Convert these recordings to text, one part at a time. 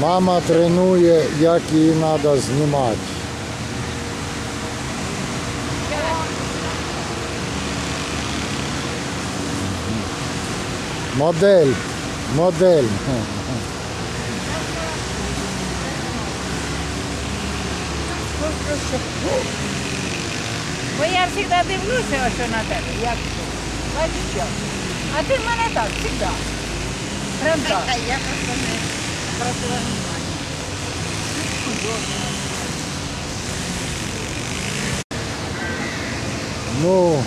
Мама тренує, як її треба знімати. Модель, модель. Бо я завжди дивлюся ось на тебе, як це. Бачиш що? А ти в мене так, завжди. Так. Я просто не. Ну,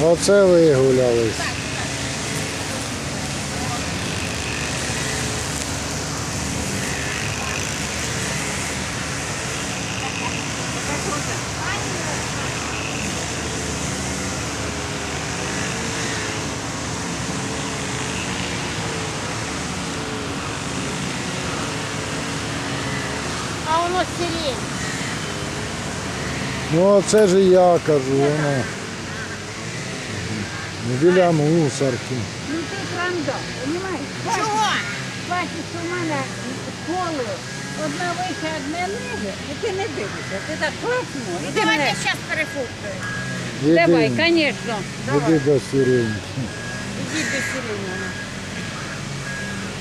оце вигулялись. Сирень. Ну, це ж і я кажу, воно. Біля мусорки. Ну ти правда, розумієш? Чого? Бачиш, у мене поле одна вище, одне ниже, і ти не дивишся. Ти так класно. Ну Іди давайте мене. зараз перефуктуємо. Давай, звісно. іди до сирені. Іди до сирені.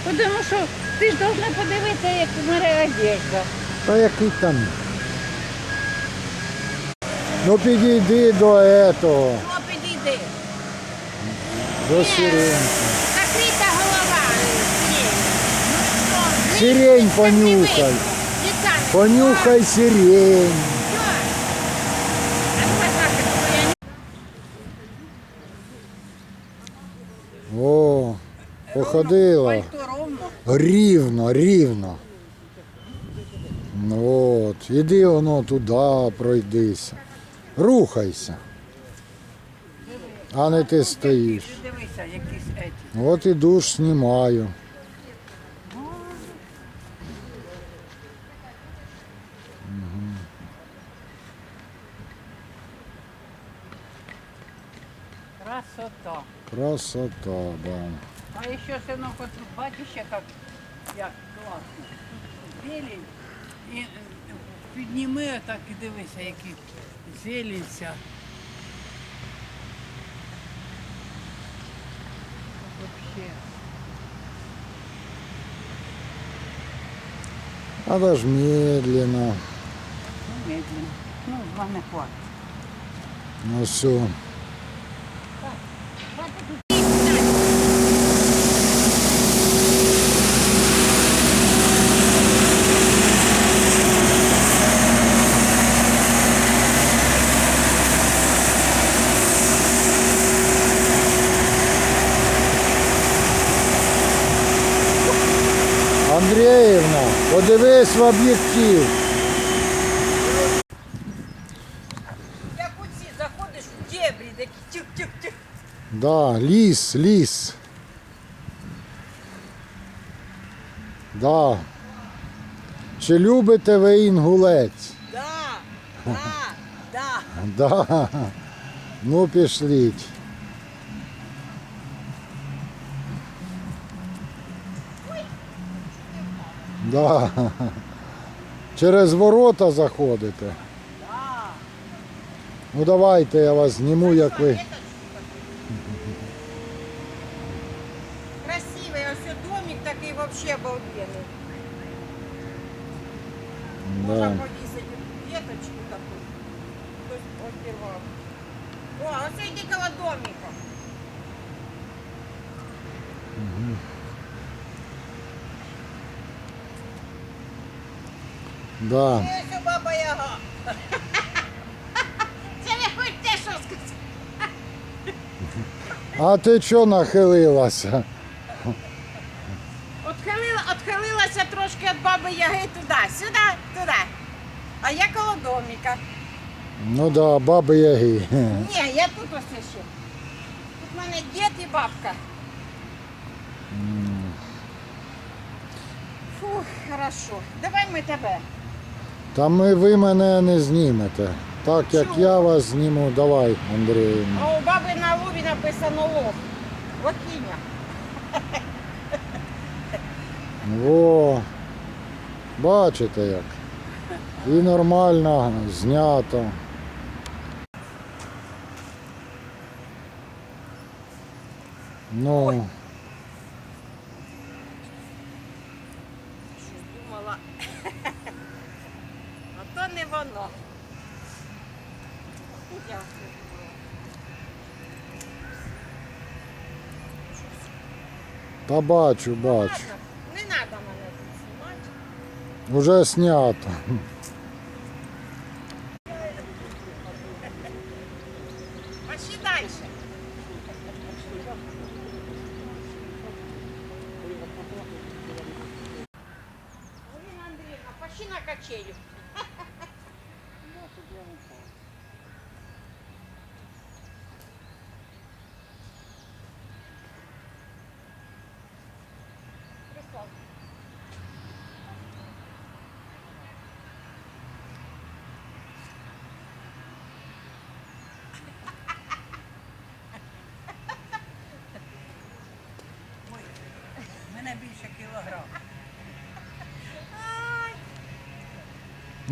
Тому що ти ж повинна подивитися, як у мене одежда. Та який там? Ну підійди до этого, Що підійди? до сирені. Закрита голова. Сирень. Ну? Сирень понюхай. не Понюхай сирень. Ну твоя О, походила. Рівно, рівно. Ну от, іди воно туди, пройдися. Рухайся. А не ти стоїш. От і душ знімаю. Красота. Красота, да. А ще синок, от бачиш, як, як класно. Зелень. І е, підніми так і дивися, які. Вообще. Надо ж медленно. Ну, медленно. Ну, в мене хватить. Ну все. Андріївна, подивись в об'єктив. Як оці заходиш в дебрі, такі тюк-тюк-тюк. Да, ліс, ліс. Да. Чи любите ви інгулець? Да, да, да. Да. Ну пішліть. Да. Через ворота заходите. Ну давайте я вас зніму, як ви. Красивий, ось домик такий вообще обалденний. Да. Можна повісити веточку таку. Хтось обірвав. О, оце йди коло домика. Да. Баба Яга. Це ви хочете що сказати? А ти чого нахилилася? Отхилила, отхилилася трошки від баби Яги туди, сюди, туди. А я коло домика. Ну да, баби яги. Ні, я тут ось ще. Тут в мене дід і бабка. Фух, хорошо. Давай ми тебе. Та ми ви мене не знімете. Так як я вас зніму, давай, Андрій. А у баби на лобі написано лох. Лохиня. Во. Бачите як. І нормально знято. Ну, Щось думала. А то не воно. Дякую. та бачу, бачу. Не треба мене тут знімати. Уже снято. Пошли дальше. Галина Андреевна, пошли на качели.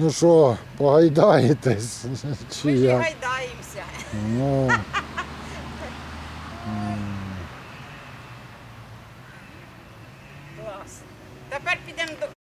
Ну що, погайдаєтесь? Чи Ми як? гайдаємося. Ну,